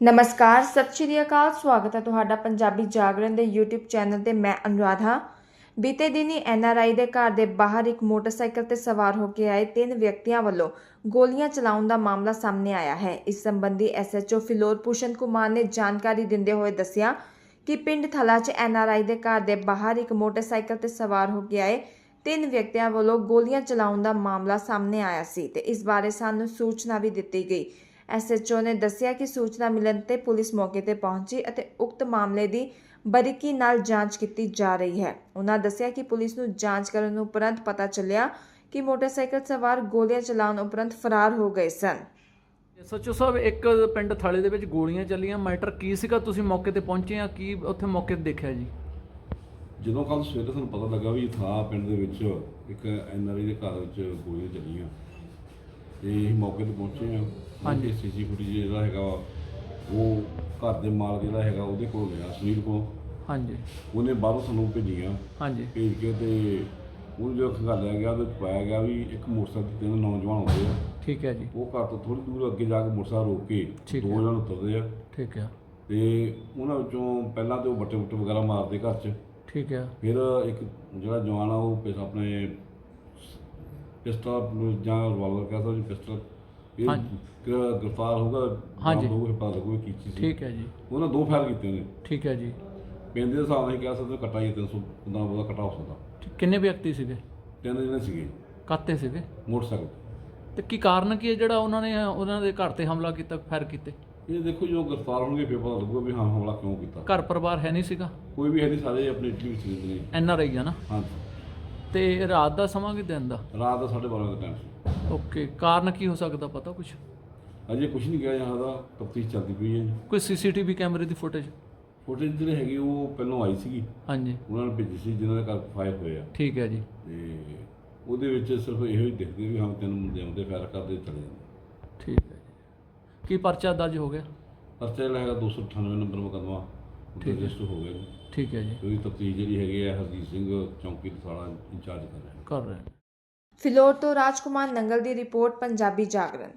ਨਮਸਕਾਰ, ਸਤਿ ਸ਼੍ਰੀ ਅਕਾਲ, ਸਵਾਗਤ ਹੈ ਤੁਹਾਡਾ ਪੰਜਾਬੀ ਜਾਗਰਣ ਦੇ YouTube ਚੈਨਲ ਤੇ ਮੈਂ ਅਨੁਰਾਧ। ਹਾਂ ਬੀਤੇ ਦਿਨੀ ਐਨਆਰਆਈ ਦੇ ਘਰ ਦੇ ਬਾਹਰ ਇੱਕ ਮੋਟਰਸਾਈਕਲ ਤੇ ਸਵਾਰ ਹੋ ਕੇ ਆਏ ਤਿੰਨ ਵਿਅਕਤੀਆਂ ਵੱਲੋਂ ਗੋਲੀਆਂ ਚਲਾਉਣ ਦਾ ਮਾਮਲਾ ਸਾਹਮਣੇ ਆਇਆ ਹੈ। ਇਸ ਸੰਬੰਧੀ ਐਸਐਚਓ ਫਿਲੌਰ ਭੂਸ਼ਣ ਕੁਮਾਰ ਨੇ ਜਾਣਕਾਰੀ ਦਿੰਦੇ ਹੋਏ ਦੱਸਿਆ ਕਿ ਪਿੰਡ ਥਲਾ 'ਚ ਐਨਆਰਆਈ ਦੇ ਘਰ ਦੇ ਬਾਹਰ ਇੱਕ ਮੋਟਰਸਾਈਕਲ ਤੇ ਸਵਾਰ ਹੋ ਕੇ ਆਏ ਤਿੰਨ ਵਿਅਕਤੀਆਂ ਵੱਲੋਂ ਗੋਲੀਆਂ ਚਲਾਉਣ ਦਾ ਮਾਮਲਾ ਸਾਹਮਣੇ ਆਇਆ ਸੀ ਤੇ ਇਸ ਬਾਰੇ ਸਾਨੂੰ ਸੂਚਨਾ ਵੀ ਦਿੱਤੀ ਗਈ। ਐਸਐਚਓ ਨੇ ਦੱਸਿਆ ਕਿ ਸੂਚਨਾ ਮਿਲਣ ਤੇ ਪੁਲਿਸ ਮੌਕੇ ਤੇ ਪਹੁੰਚੀ ਅਤੇ ਉਕਤ ਮਾਮਲੇ ਦੀ ਬਰੀਕੀ ਨਾਲ ਜਾਂਚ ਕੀਤੀ ਜਾ ਰਹੀ ਹੈ। ਉਹਨਾਂ ਦੱਸਿਆ ਕਿ ਪੁਲਿਸ ਨੂੰ ਜਾਂਚ ਕਰਨ ਉਪਰੰਤ ਪਤਾ ਚੱਲਿਆ ਕਿ ਮੋਟਰਸਾਈਕਲ ਸਵਾਰ ਗੋਲੀਆਂ ਚਲਾਉਣ ਉਪਰੰਤ ਫਰਾਰ ਹੋ ਗਏ ਸਨ। ਸੱਚੋ ਸਾਹਿਬ ਇੱਕ ਪਿੰਡ ਥਾਲੇ ਦੇ ਵਿੱਚ ਗੋਲੀਆਂ ਚੱਲੀਆਂ। ਮੈਟਰ ਕੀ ਸੀਗਾ? ਤੁਸੀਂ ਮੌਕੇ ਤੇ ਪਹੁੰਚੇ ਆ ਕੀ ਉੱਥੇ ਮੌਕੇ ਤੇ ਦੇਖਿਆ ਜੀ? ਜਦੋਂ ਕੱਲ ਸਵੇਰੇ ਸਾਨੂੰ ਪਤਾ ਲੱਗਾ ਵੀ ਥਾ ਪਿੰਡ ਦੇ ਵਿੱਚ ਇੱਕ ਐਨਆਰਆਈ ਦੇ ਘਰ ਵਿੱਚ ਗੋਲੀਆਂ ਚੱਲੀਆਂ। ਤੇ ਅਸੀਂ ਮੌਕੇ ਤੇ ਪਹੁੰਚੇ ਹਾਂ। ਹਾਂਜੀ। ਸੀਸੀ ਫੁਟੇਜ ਜਿਹੜਾ ਹੈਗਾ ਵਾ, ਉਹ ਘਰ ਦੇ ਮਾਲਕ ਜਿਹੜਾ ਹੈਗਾ ਉਹਦੇ ਕੋਲ ਗਿਆ ਸੁਨੀਲ ਕੋਲ ਹਾਂਜੀ। ਉਹਨੇ ਬਾਹਰੋਂ ਸਾਨੂੰ ਭੇਜੀਆਂ। ਹਾਂਜੀ। ਭੇਜ ਕੇ ਤੇ ਉਹਨੂੰ ਜੋ ਖੰਗਾਲਿਆ ਗਿਆ 'ਚ ਪਾਇਆ ਗਿਆ ਵੀ ਇੱਕ ਮੋਟਰਸਾਈਕਲ ਤੇ ਤਿੰਨ ਨੌਜਵਾਨ ਆਉਂਦੇ ਆ। ਠੀਕ ਹੈ ਜੀ। ਉਹ ਘਰ ਤੋਂ ਥੋੜੀ ਦੂਰ ਅੱਗੇ ਜਾ ਕੇ ਮੋਟਰਸਾਈਕਲ ਰੋਕ ਕੇ ਠੀਕ ਦੋ ਹੈ। ਜਣ ਉਤਰਦੇ ਆ। ਠੀਕ ਹੈ। ਤੇ ਉਹਨਾਂ ਵਿੱਚੋਂ ਪਹਿਲਾਂ ਤੇ ਉਹ ਬੱਟੇ ਬੁੱਟੇ ਵਗੈਰਾ ਮਾਰਦੇ ਘਰ 'ਚ। ਠੀਕ ਹੈ। ਫਿਰ ਇੱਕ ਜਿਹੜਾ ਜਵਾਨ ਆ ਉਹ ਪਿਸ- ਆਪਣੇ ਪਿਸਟਲ ਜਾਂ ਰਿਵਾਲਵਰ ਕਹਿੰਦਾ ਜੀ ਪਿਸਟਲ। ਇਹ ਹਾਂਜੀ। ਗ- ਗ੍ਰਿਫਤਾਰ ਹੋਊਗਾ ਹਾਂਜੀ। ਹੋਊਗਾ ਪਤਾ ਲੱਗੂਗਾ ਕੀ ਚੀਜ਼ ਸੀ। ਠੀਕ ਹੈ ਜੀ। ਉਹਨਾਂ ਦੋ ਫਾਇਰ ਕੀਤੇ ਨੇ। ਠੀਕ ਹੈ ਜੀ। ਪਿੰਡ ਦੇ ਹਿਸਾਬ ਨਾਲ ਹੀ ਕਹਿ ਸਕਦੇ ਕੱਟਾ ਹੀ 300 15 ਉਹਦਾ ਕੱਟਾ ਹੋ ਸਕਦਾ। ਠੀਕ- ਕਿੰਨੇ ਵਿਅਕਤੀ ਸੀਗੇ? ਤਿੰਨ ਜਣੇ ਸੀਗੇ। ਕਾਤੇ ਸੀਗੇ? ਮੋਟਰਸਾਈਕਲ ਤੇ। ਕੀ ਕਾਰਨ ਕੀ ਹੈ ਜਿਹੜਾ ਉਹਨਾਂ ਨੇ ਉਹਨਾਂ ਦੇ ਘਰ ਤੇ ਹਮਲਾ ਕੀਤਾ ਫਾਇਰ ਕੀਤੇ? ਇਹ ਦੇਖੋ ਜੋ ਗ੍ਰਿਫਤਾਰ ਹੋਣਗੇ ਫਿਰ ਪਤਾ ਲੱਗੂਗਾ ਵੀ ਹਾਂ ਹਮਲਾ ਕਿਉਂ ਕੀਤਾ। ਘਰ ਪਰਿਵਾਰ ਹੈ ਨਹੀਂ ਸੀਗਾ? ਕੋਈ ਵੀ ਹੈ ਨਹੀਂ ਸਾਰੇ ਆਪਣੇ ਇਟਲੀ ਵਿੱਚ ਰਹਿੰਦੇ ਨੇ। ਐਨ ਆਰ ਆਈ ਆ ਨਾ? ਹਾਂਜੀ। ਤੇ ਰਾਤ ਦਾ ਸਮਾਂ ਕਿ ਦਿਨ ਦਾ ਰਾਤ ਦਾ 12:30 ਦਾ ਟਾਈਮ ਸੀ। ਓਕੇ ਕਾਰਨ ਕੀ ਹੋ ਸਕਦਾ ਪਤਾ ਕੁਝ ਅਜੇ ਕੁਝ ਨਹੀਂ ਕਿਹਾ ਜਾਂਦਾ ਤਫਤੀਸ਼ ਚੱਲਦੀ ਪਈ ਹੈ। ਜੀ ਕੋਈ ਸੀਸੀਟੀਵੀ ਕੈਮਰੇ ਦੀ ਫੁਟੇਜ ਫੁਟੇਜ ਜਿਹੜੇ ਹੈਗੀ ਉਹ ਪਹਿਲਾਂ ਆਈ ਸੀਗੀ। ਹਾਂਜੀ। ਉਹਨਾਂ ਨੇ ਭੇਜੀ ਸੀ ਜਿਨ੍ਹਾਂ ਦੇ ਘਰ ਫਾਇਰ ਹੋਏ ਆ। ਠੀਕ ਹੈ ਜੀ। ਤੇ ਉਹਦੇ ਵਿੱਚ ਸਿਰਫ ਇਹੋ ਹੀ ਦਿਖਦੇ ਵੀ ਹਾਂ ਤਿੰਨ ਮੁੰਡੇ ਆਉਂਦੇ ਫਾਇਰ ਕਰਦੇ ਚਲੇ ਜਾਂਦੇ। ਠੀਕ ਹੈ ਜੀ। ਕੀ ਪਰਚਾ ਦਰਜ ਹੋ ਗਿਆ? ਪਰਚਾ ਜਿਹੜਾ ਹੈਗਾ 298 ਨੰਬਰ ਮੁਕੱਦਮਾ। ਠੀਕ ਹੈ। ਰਜਿਸਟਰ ਹੋ ਗਿਆ ਜੀ ਠੀਕ ਹੈ ਜੀ। ਉਹਦੀ ਤਫਤੀਸ਼ ਜਿਹੜੀ ਹੈਗੀ ਹੈ ਹਰਜੀਤ ਸਿੰਘ ਚੌਂਕੀ ਦਸਾਲਾ ਇੰਚਾਰਜ ਕਰ ਰਿਹਾ ਕਰ ਰਹੇ ਫਿਲੌਰ ਤੋਂ ਰਾਜਕੁਮਾਰ ਨੰਗਲ ਦੀ ਰਿਪੋਰਟ ਪੰਜਾਬੀ ਜਾਗਰਣ।